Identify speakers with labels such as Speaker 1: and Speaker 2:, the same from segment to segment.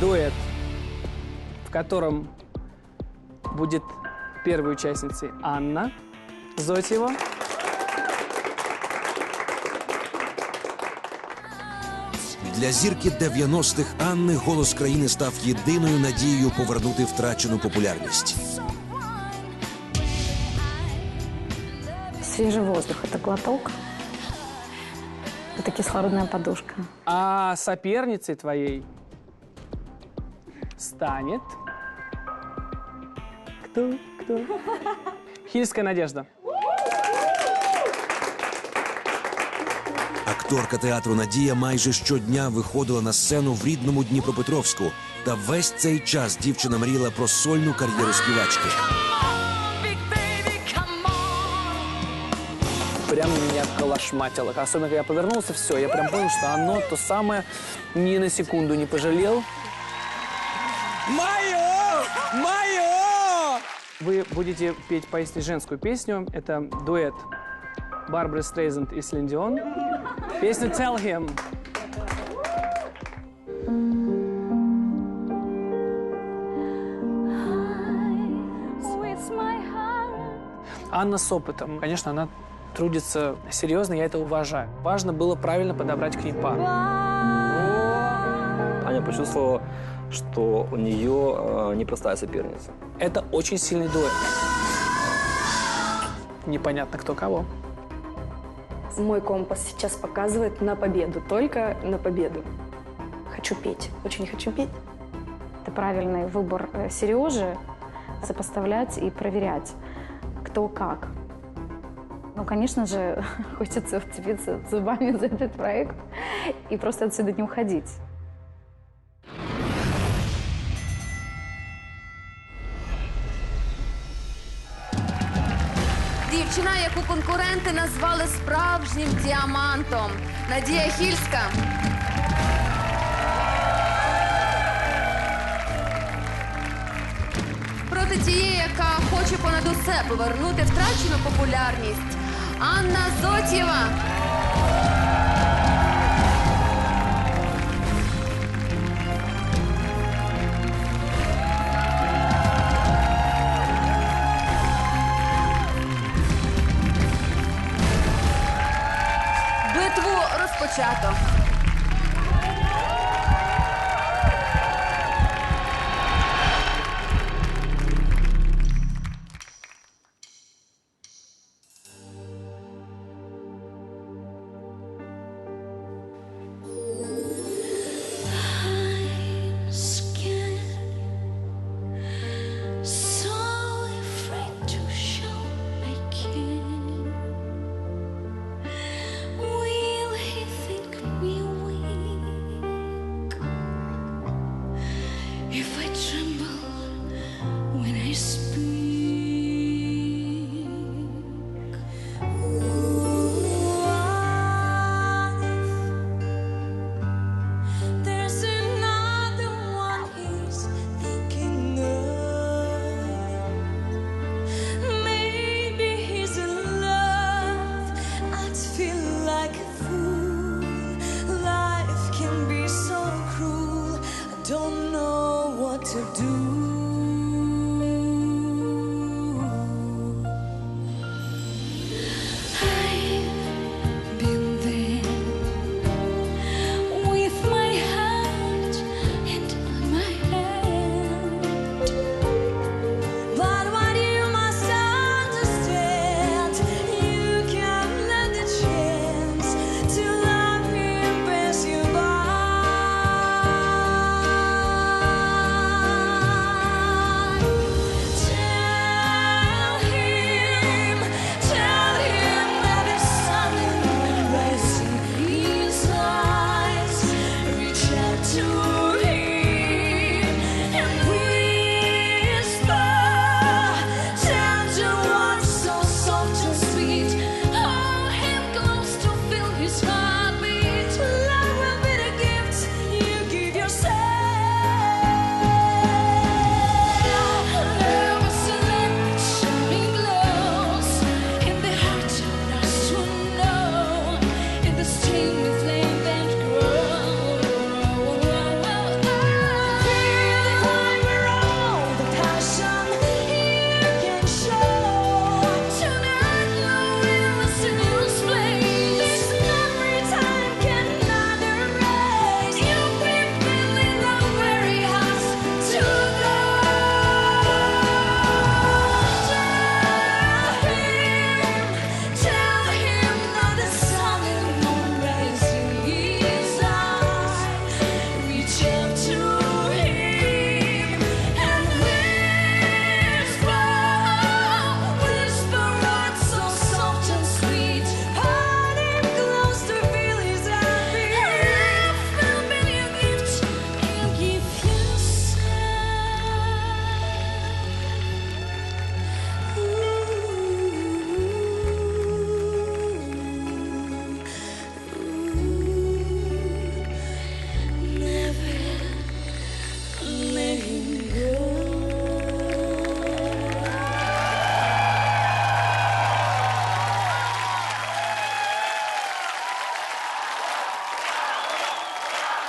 Speaker 1: дуэт, в котором будет первой участницей Анна Зотьева.
Speaker 2: Для зірки 90-х Анни голос країни став єдиною надією повернути втрачену популярність.
Speaker 3: Свежий воздух – это глоток. Это кислородная подушка.
Speaker 1: А соперницей твоей станет... Кто? Кто? Хильская Надежда.
Speaker 2: Акторка театру Надія майже щодня виходила на сцену в рідному Дніпропетровську. Та весь цей час дівчина мріяла про сольну кар'єру співачки.
Speaker 1: Прям меня колошматило. Особенно, когда я повернулся, все, я прям понял, что оно то самое, ни на секунду не пожалел. Мое! Мое! Вы будете петь поистине женскую песню. Это дуэт Барбары Стрейзенд и Селин Дион. Песня «Tell Him». Анна с опытом. Конечно, она трудится серьезно, я это уважаю. Важно было правильно подобрать к ней пару.
Speaker 4: Аня почувствовала, что у нее э, непростая соперница.
Speaker 1: Это очень сильный дуэт. Непонятно, кто кого.
Speaker 5: Мой компас сейчас показывает на победу, только на победу. Хочу петь, очень хочу петь.
Speaker 3: Это правильный выбор э, Сережи сопоставлять и проверять, кто как. Ну, конечно же, хочется вцепиться зубами за этот проект и просто отсюда не уходить.
Speaker 6: Яку конкуренти назвали справжнім діамантом. Надія Хільська. Проти тієї, яка хоче понад усе повернути втрачену популярність. Анна Зотєва.
Speaker 7: rato.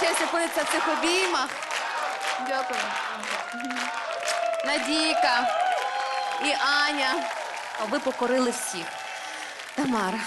Speaker 6: честь опинитися в цих обіймах. Дякую. Мгм. Надійка і Аня. Ви покорили всіх. Тамара.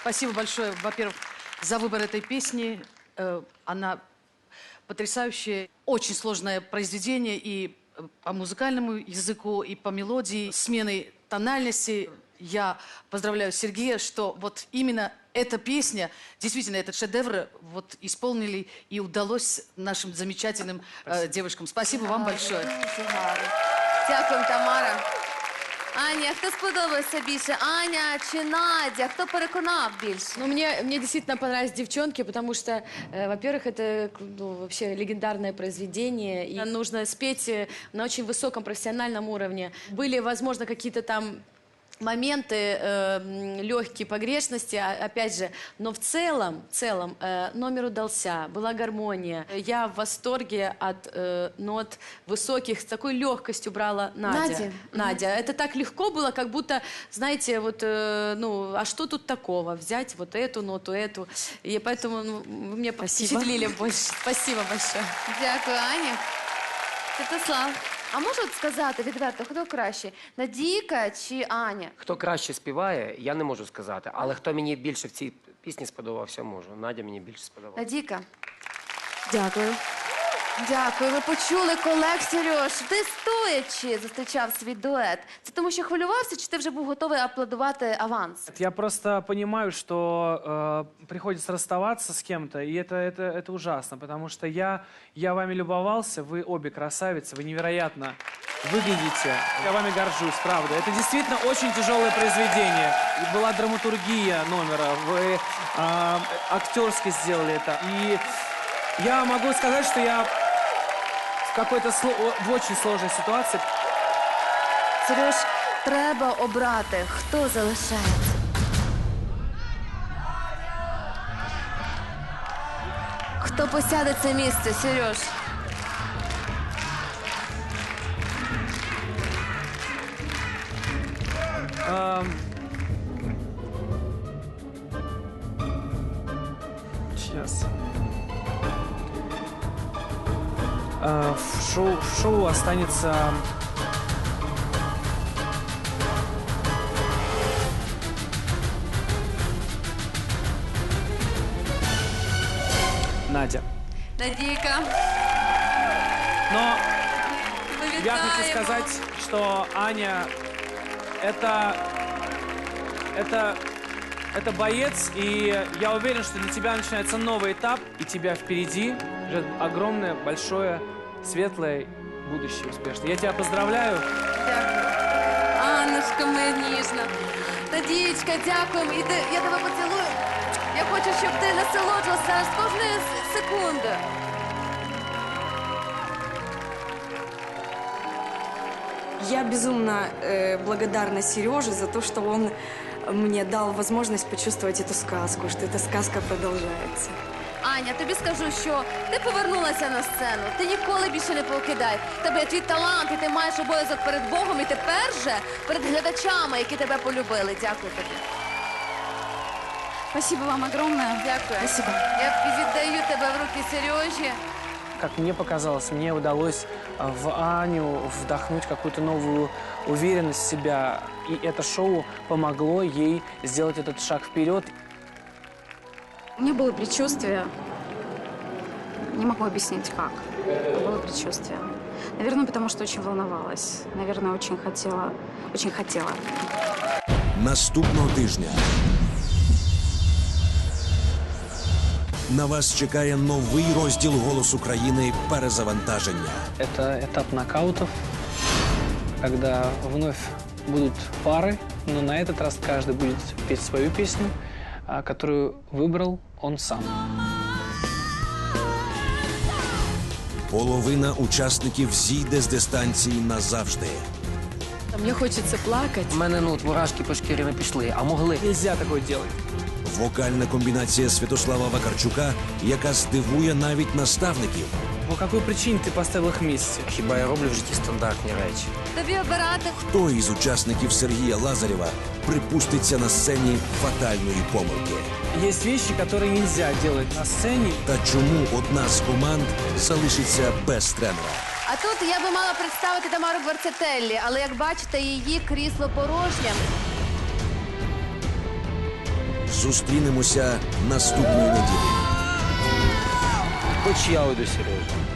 Speaker 8: Спасибо большое, во-первых, за выбор этой песни. Э, Она потрясающая, очень сложное произведение и э, по музыкальному языку, и по мелодии, сменой тональности. Я поздравляю Сергея, что вот именно эта песня, действительно, этот шедевр вот исполнили и удалось нашим замечательным э, девушкам. Спасибо вам большое.
Speaker 6: Дякую, Тамара. Аня, хто сподобався більше? Аня чи Надя? Хто переконав більше?
Speaker 9: Ну, мне, мне действительно понравились девчонки, потому что, э, во-первых, это ну, вообще легендарное произведение, и нужно спеть э, на очень высоком профессиональном уровне. Были, возможно, какие-то там моменты легкие погрешности, а- опять же, но в целом, в целом э, номер удался, была гармония. Я в восторге от э, нот высоких, с такой легкостью брала Надя.
Speaker 6: Надя?
Speaker 9: Надя. Это так легко было, как будто, знаете, вот, э, ну, а что тут такого? Взять вот эту ноту, эту. И поэтому ну, вы меня впечатлили больше. Спасибо большое.
Speaker 6: Дякую, Аня. Святослав, а можу сказати відверто, хто краще? Надійка чи Аня?
Speaker 10: Хто краще співає, я не можу сказати. Але хто мені більше в цій пісні сподобався, можу. Надя мені більше сподобалася.
Speaker 6: Надійка,
Speaker 5: Дякую.
Speaker 6: Дякую. Ви почули колег Сереж. Ти стоячи зустрічав свій дует. Це тому, що хвилювався, чи ти вже був готовий аплодувати аванс?
Speaker 1: Я просто понимаю, что э, приходится расставаться с кем-то, и это, это, это ужасно, потому что я, я вами любовался, вы обе красавицы, вы невероятно выглядите. Я вами горжусь, правда. Это действительно очень тяжелое произведение. И была драматургия номера, вы э, актерски сделали это. И я могу сказать, что я в какой-то сло- в очень сложной ситуации
Speaker 6: Сереж, треба обрати, хто залишається. Хто посяде це місце, Сереж?
Speaker 1: Эм. Э, В шоу, в шоу останется... Надя.
Speaker 6: Надійка,
Speaker 1: Но
Speaker 6: ми вітаємо.
Speaker 1: я хочу сказать, что Аня это это это боец, и я уверен, что для тебя начинается новый этап, и тебя впереди ждет огромное, большое, светлое будущее успешное. Я тебя поздравляю.
Speaker 6: Дякую. Аннушка, моя ніжна. Надієчка, дякуємо. І ти, я тебе поцілую. Я хочу, щоб ти насолоджувався з кожної с- секунди.
Speaker 5: Я безумно э, благодарна Сереже за то, что он мне дал возможность почувствовать эту сказку, что эта сказка продолжается.
Speaker 6: Аня, тобі скажу, що ти повернулася на сцену. Ти ніколи більше не покидай. В Тебе є твій талант, і ти маєш обов'язок перед Богом, і тепер же перед глядачами, які тебе полюбили. Дякую тобі.
Speaker 3: Спасибо вам огромное.
Speaker 6: Дякую.
Speaker 3: Спасибо.
Speaker 6: Я віддаю тебе в руки Сережі.
Speaker 1: Как мне показалось, мне удалось э, в Аню вдохнуть какую-то новую уверенность в себя. И это шоу помогло ей сделать этот шаг вперед.
Speaker 3: У меня было предчувствие. Не могу объяснить, как. но Было предчувствие. Наверное, потому что очень волновалась. Наверное, очень хотела. Очень хотела.
Speaker 2: Наступного тижня на вас чекає новий розділ «Голос України» перезавантаження.
Speaker 1: Это этап нокаутов, когда вновь будут пары, но на этот раз каждый будет петь свою песню, а, которую выбрал он сам.
Speaker 2: Половина учасників зійде з дистанції назавжди.
Speaker 9: Мне хочется плакать.
Speaker 10: У мене ну, от мурашки по шкірі не пішли, а могли.
Speaker 1: Нельзя такое делать.
Speaker 2: Вокальна комбінація Святослава Вакарчука, яка здивує навіть наставників.
Speaker 1: По какой причине ты поставил их вместе?
Speaker 10: Хіба я роблю в житті стандартні речі?
Speaker 6: Тобі обирати
Speaker 2: Хто із учасників Сергія Лазарєва припуститься на сцені фатальної помилки?
Speaker 1: Есть вещи, которые нельзя делать на сцене.
Speaker 2: Та чому одна з команд залишиться без тренера?
Speaker 6: А тут я би мала представити Тамару Гварцетеллі, але як бачите, її крісло порожнє.
Speaker 2: Зустрінемося наступної неділі.
Speaker 10: Kılıç yağı döşeli olacak.